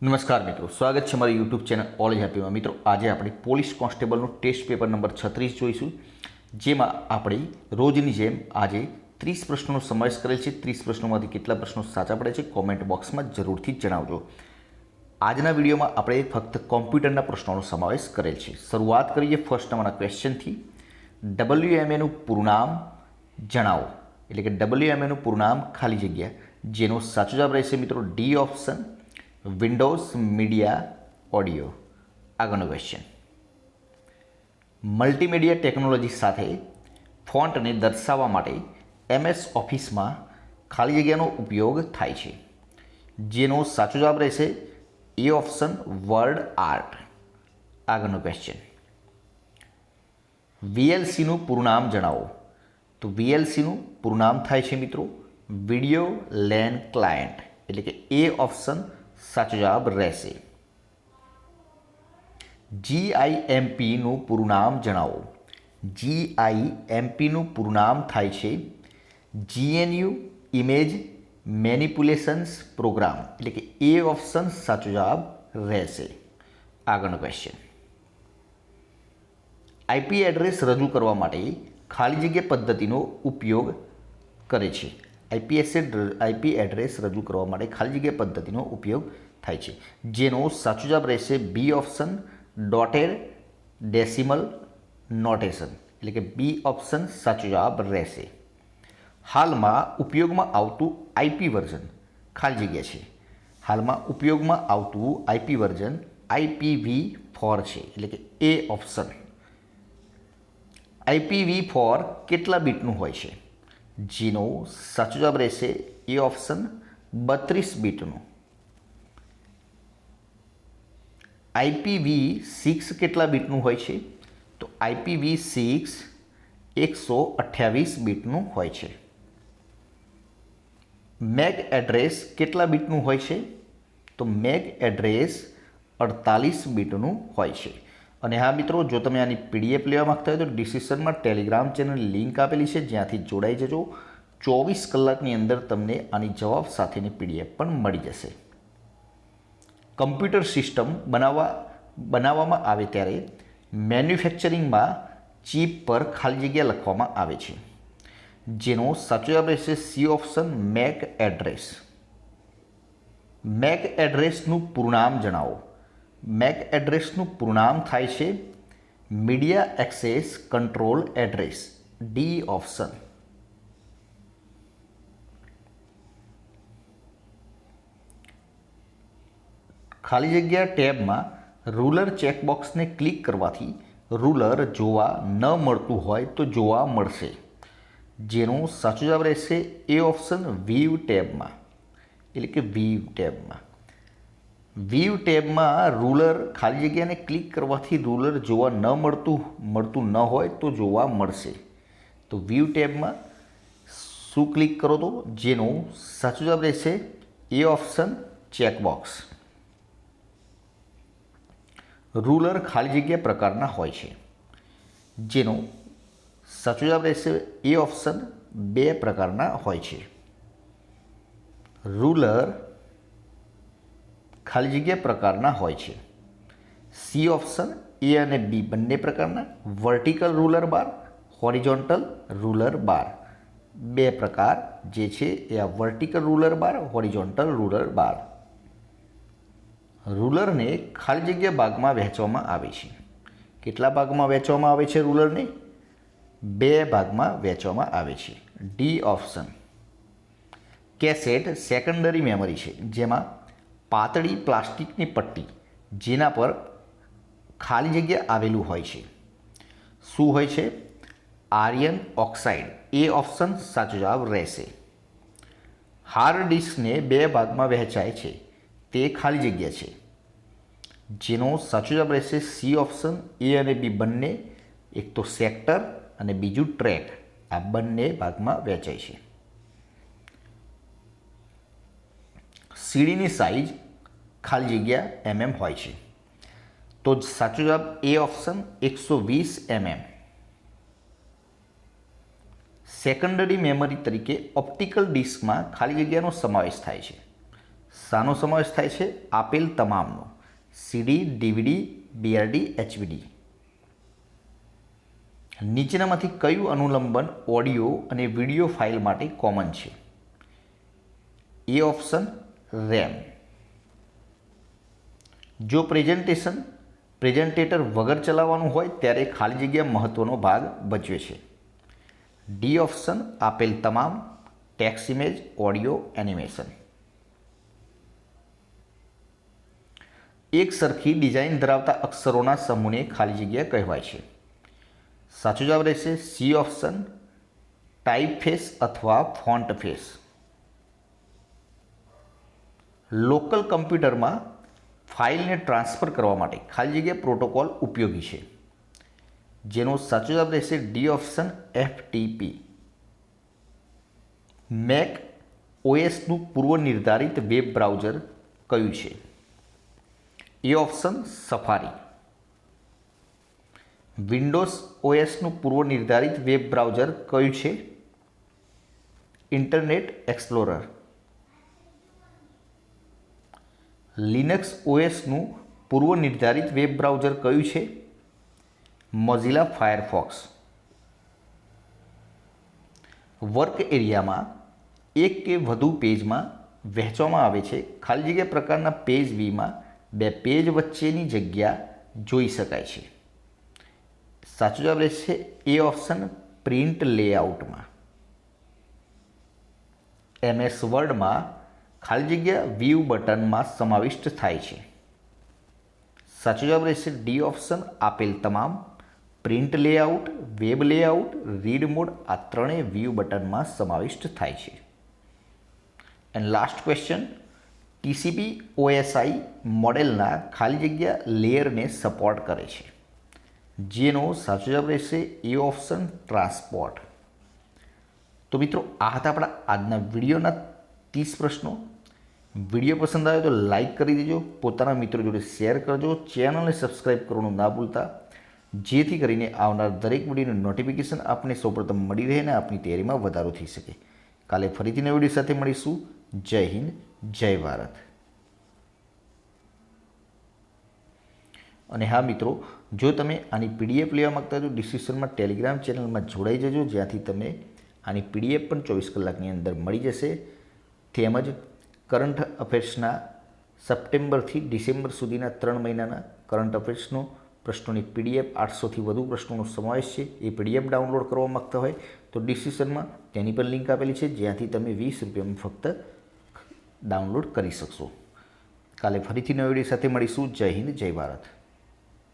નમસ્કાર મિત્રો, સ્વાગત છે મારી યુટ્યુબ ચેનલ ઓલ હેપીમાં મિત્રો, આજે આપણે પોલીસ કોન્સ્ટેબલનું ટેસ્ટ પેપર નંબર છત્રીસ જોઈશું, જેમાં આપણે રોજની જેમ આજે ત્રીસ પ્રશ્નોનો સમાવેશ કરેલ છે. ત્રીસ પ્રશ્નોમાંથી કેટલા પ્રશ્નો સાચા પડે છે કોમેન્ટ બોક્સમાં જરૂરથી જણાવજો. આજના વિડીયોમાં આપણે ફક્ત કોમ્પ્યુટરના પ્રશ્નોનો સમાવેશ કરેલ છે. શરૂઆત કરીએ ફર્સ્ટ નંબરના ક્વેશ્ચનથી ડબલ્યુએમએનું પૂરું નામ જણાવો. એટલે કે ડબલ્યુએમએનું પૂરું નામ ખાલી જગ્યા. જેનો સાચો જવાબ રહેશે મિત્રો D option Windows Media audio આગળનો ક્વેશ્ચન મલ્ટીમીડિયા ટેકનોલોજી સાથે ફોન્ટને દર્શાવવા માટે એમએસ ઓફિસમાં ખાલી જગ્યાનો ઉપયોગ થાય છે, જેનો સાચો જવાબ રહેશે એ ઓપ્શન વર્ડ આર્ટ આગળનો ક્વેશ્ચન વીએલસીનું પૂરું નામ જણાવો. તો વીએલસીનું પૂરું નામ થાય છે મિત્રો વીડિયો લેન ક્લાયન્ટ એટલે કે એ ઓપ્શન સાચો જવાબ રહેશે. જીઆઈએમપીનું પૂરું નામ જણાવો. જીઆઈએમપીનું પૂરું નામ થાય છે જીએનયુ ઇમેજ મેનિપ્યુલેશન્સ પ્રોગ્રામ એટલે કે એ ઓપ્શન સાચો જવાબ રહેશે. આગળનો ક્વેશ્ચન આઈપી એડ્રેસ રજૂ કરવા માટે ખાલી જગ્યા પદ્ધતિનો ઉપયોગ કરે છે. આઈપીએસ આઈપી એડ્રેસ રજૂ કરવા માટે ખાલી જગ્યા પદ્ધતિનો ઉપયોગ થાય છે. જેનો સાચો જવાબ રહેશે B option dotted decimal notation એટલે કે બી ઓપ્શન સાચો જવાબ રહેશે. હાલમાં ઉપયોગમાં આવતું આઈપી વર્ઝન ખાલી જગ્યા છે. હાલમાં ઉપયોગમાં આવતું આઈપી વર્ઝન આઈપીવી ફોર છે. એટલે કે એ ઓપ્શન. આઈપીવી ફોર કેટલા બીટનું હોય છે? જેનો સાચો જવાબ રહેશે એ ઓપ્શન બત્રીસ બીટનું. આઈપીવી સિક્સ કેટલા બીટનું હોય છે? તો આઈપીવી સિક્સ એકસો અઠ્યાવીસ બીટનું હોય છે. મેગ એડ્રેસ કેટલા બીટનું હોય છે? તો મેગ એડ્રેસ અડતાલીસ બીટનું હોય છે. અને હા મિત્રો, જો તમે આની પીડીએફ લેવા માગતા હોય તો ડિસ્ક્રિપ્શનમાં ટેલિગ્રામ ચેનલ લિંક આપેલી છે, જ્યાંથી જોડાઈ જજો. ચોવીસ કલાકની અંદર તમને આની જવાબ સાથેની પીડીએફ પણ મળી જશે. કમ્પ્યુટર સિસ્ટમ બનાવવા, બનાવવામાં આવે ત્યારે મેન્યુફેક્ચરિંગમાં ચીપ પર ખાલી જગ્યા લખવામાં આવે છે. જેનો સાચો જવાબ રહેશે C option MAC address MAC એડ્રેસનું પૂર્ણામ જણાવો. મેક એડ્રેસનું પૂર્ણામ થાય છે. Media access control address, D option. ખાલી જગ્યા ટેબમાં રૂલર ચેકબોક્સને ક્લિક કરવાથી રૂલર જોવા ન મળતું હોય તો જોવા મળશે. જેનો સાચો જવાબ રહેશે એ ઓપ્શન વીવ ટેબમાં, એટલે કે વીવ ટેબમાં. વ્યૂ ટેબમાં રૂલર ખાલી જગ્યાને ક્લિક કરવાથી રૂલર જોવા ન મળતું મળતું ન હોય તો જોવા મળશે. તો વ્યૂ ટેબમાં શું ક્લિક કરો તો? જેનો સાચો જવાબ રહેશે એ ઓપ્શન ચેકબોક્સ રૂલર ખાલી જગ્યા પ્રકારના હોય છે. જેનો સાચો જવાબ રહેશે એ ઓપ્શન બે પ્રકારના હોય છે. રૂલર ખાલી જગ્યા પ્રકારના હોય છે. સી ઓપ્શન, એ અને બી બંને પ્રકારના. Vertical ruler bar, horizontal ruler bar. બે પ્રકાર જે છે એ આ vertical ruler bar, horizontal ruler bar. રૂલરને ખાલી જગ્યા ભાગમાં વહેંચવામાં આવે છે. કેટલા ભાગમાં વહેંચવામાં આવે છે રૂલરને? બે ભાગમાં વહેંચવામાં આવે છે. D option. Cassette secondary memory છે, જેમાં પાતળી પ્લાસ્ટિકની પટ્ટી, જેના પર ખાલી જગ્યા આવેલું હોય છે. શું હોય છે? આર્યન ઓક્સાઇડ. એ ઓપ્શન સાચો જવાબ રહેશે. હાર્ડ ડિસ્કને બે ભાગમાં વહેંચાય છે. તે ખાલી જગ્યા છે. જેનો સાચો જવાબ રહેશે સી ઓપ્શન, એ અને બી બંને. એક તો સેક્ટર અને બીજું ટ્રેક આ બંને ભાગમાં વહેંચાય છે. સીડીની સાઇઝ ખાલી જગ્યા એમએમ હોય છે. તો સાચો જવાબ એ ઓપ્શન એકસો વીસ એમએમ સેકન્ડરી મેમરી તરીકે ઓપ્ટિકલ ડિસ્કમાં ખાલી જગ્યાનો સમાવેશ થાય છે. શાનો સમાવેશ થાય છે? આપેલ તમામનો. સીડી, ડીવીડી બીઆરડી એચવીડી. નીચેનામાંથી કયું અનુલંબન ઓડિયો અને વીડિયો ફાઇલ માટે કોમન છે? એ ઓપ્શન રેમ જો પ્રેઝન્ટેશન પ્રેઝન્ટેટર વગર ચલાવવાનું હોય, ત્યારે ખાલી જગ્યા મહત્વનો ભાગ ભજવે છે. ડી ઓપ્શન આપેલ તમામ ટેક્સ ઇમેજ, ઓડિયો, એનિમેશન. એક સરખી ડિઝાઇન ધરાવતા અક્ષરોના સમૂહને ખાલી જગ્યા કહેવાય છે. સાચો જવાબ રહેશે સી ઓપ્શન ટાઈપ ફેસ અથવા ફોન્ટ ફેસ લોકલ કમ્પ્યુટરમાં ફાઇલને ટ્રાન્સફર કરવા માટે ખાલી જગ્યા પ્રોટોકોલ ઉપયોગી છે. જેનો સાચો જવાબ રહેશે ડી ઓપ્શન એફટીપી મેક ઓએસનું પૂર્વ નિર્ધારિત વેબ બ્રાઉઝર કયું છે? A option Safari. વિન્ડોઝ ઓએસનું પૂર્વ નિર્ધારિત વેબ બ્રાઉઝર કયું છે? Internet explorer. લિનક્સ ઓએસનું પૂર્વ નિર્ધારિત વેબ બ્રાઉઝર કયું છે? મોઝિલા ફાયરફોક્સ વર્ક એરિયામાં એક કે વધુ પેજમાં વહેંચવામાં આવે છે. ખાલી જગ્યા પ્રકારના પેજ વીમાં બે પેજ વચ્ચેની જગ્યા જોઈ શકાય છે. સાચો જવાબ રહેશે એ ઓપ્શન પ્રિન્ટ લેઆઉટમાં એમએસ વર્ડમાં ખાલી જગ્યા વ્યૂ બટનમાં સમાવિષ્ટ થાય છે. સાચો જવાબ રહેશે ડી ઓપ્શન આપેલ તમામ print layout web layout read mode આ ત્રણેય વ્યૂ બટનમાં સમાવિષ્ટ થાય છે. And last question TCP OSI મોડેલના ખાલી જગ્યા લેયરને સપોર્ટ કરે છે. જેનો સાચો જવાબ રહેશે એ ઓપ્શન ટ્રાન્સપોર્ટ તો મિત્રો, આ હતા આપણા આજના વિડીયોના ત્રીસ પ્રશ્નો. વીડિયો પસંદ આવે તો લાઈક કરી દેજો, પોતાના મિત્રો જોડે શેર કરજો, ચેનલને સબસ્ક્રાઈબ કરવાનું ના ભૂલતા. જેથી કરીને આવનાર દરેક વિડીયોનું નોટિફિકેશન આપને સૌપ્રથમ મળી રહે અને આપની તૈયારીમાં વધારો થઈ શકે. કાલે ફરીથી નવી વીડિયો સાથે મળીશું. જય હિન્દ, જય ભારત. અને હા મિત્રો, જો તમે આની પીડીએફ લેવા માગતા હો ડિસ્ક્રિપ્શનમાં ટેલિગ્રામ ચેનલમાં જોડાઈ જજો, જ્યાંથી તમે આની પીડીએફ પણ ચોવીસ કલાકની અંદર મળી જશે. તેમજ કરંટ અફેર્સના સપ્ટેમ્બરથી ડિસેમ્બર સુધીના ત્રણ મહિનાના કરંટ અફેર્સનો પ્રશ્નોની પીડીએફ આઠસોથી વધુ પ્રશ્નોનો સમાવેશ છે. એ પીડીએફ ડાઉનલોડ કરવા માગતા હોય તો ડિસ્ક્રિપ્શનમાં તેની પણ લિંક આપેલી છે. જ્યાંથી તમે વીસ રૂપિયામાં ફક્ત ડાઉનલોડ કરી શકશો. કાલે ફરીથી નવી વીડિયો સાથે મળીશું. જય હિન્દ, જય ભારત.